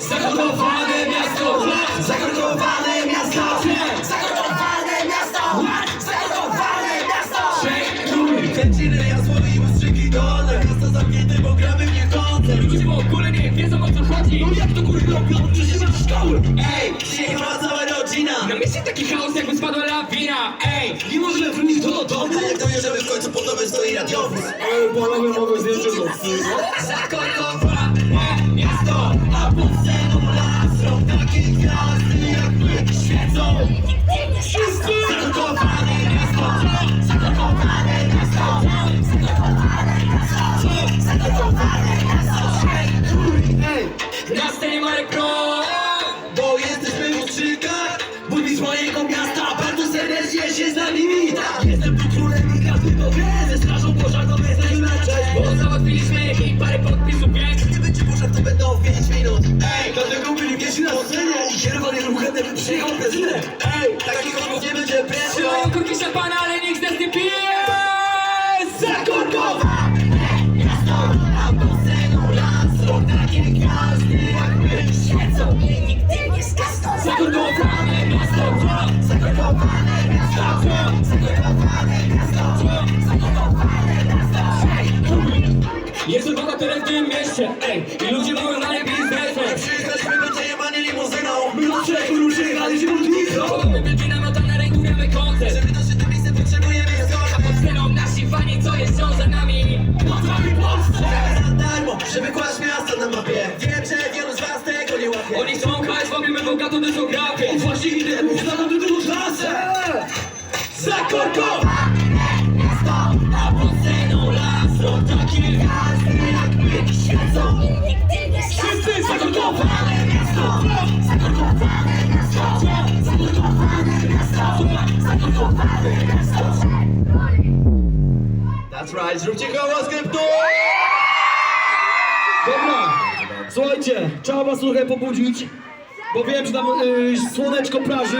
Zakorkowane miasto! Zakorkowane miasto! Zakorkowane miasto! Zakorkowane miasto! Kręciny, jasło i ustrzyki dolne Miasto zamknięte, bo gramy w nie koncert Ludzie w ogóle nie wiedzą o co chodzi No jak to kurwa robią? Przecież masz szkoły Ej, dzisiaj chyba cała rodzina Na mieście taki chaos jakby spadła lawina Ej! Nie możemy wrócić do domu Jak dojeżdżamy w końcu pod stoi radiowóz Ej, panowie, mogę zdjęcie do Zakorkowane miasto A pod sceną las Rąk takie gwiazdy jak my świecą Wszyscy Zakorkowane miasto Zakorkowane miasto Zakorkowane miasto Zakorkowane miasto Ej, Na scenie Marek Pro! bo jesteśmy w Ostrzykach Burmistrz mojego miasta Bardzo serdecznie się z nami wita Jestem tu królem i każdy to wie Ze strażą pożarną jesteśmy na cześć Bo załatwiliśmy i parę podpisów pięknych Nie będzie pożar, to będą 5 minut Ej, dlatego byli pierwsi na scenie I kierowany ruchem, jakby przyjechał prezydent Ej, takich rozmów nie będzie pierwszy Trzymają kurki szampana, ale nikt z nas nie pije! Zakorkowane miasto A pod sceną las Są takie gwiazdy jak my świecą I nigdy nie zgasną Zakorkowane miasto Zakorkowane miasto Zakorkowane miasto Zakorkowane miasto Jest bohaterem w tym mieście, ej! I ludzie mówią na lepiej biznesem! Przyjechaliśmy będzie My od trzech już jechaliśmy lotnicą Mamy wielki namiot, a na ręku gramy koncert! Żeby dotrzeć do miejsca potrzebujemy zgodę Pod sceną nasi fani, co jest za nami! Potrafi Polsce Za darmo, żeby kłaść miasto na mapie Wiem, że wielu z was tego nie łapie Oni chcą hajs, łamiemy bogatą dyskografię! Właśnie That's right, zróbcie hałas krypto! Dobra, słuchajcie, trzeba was trochę pobudzić, bo wiem, że tam y, słoneczko praży.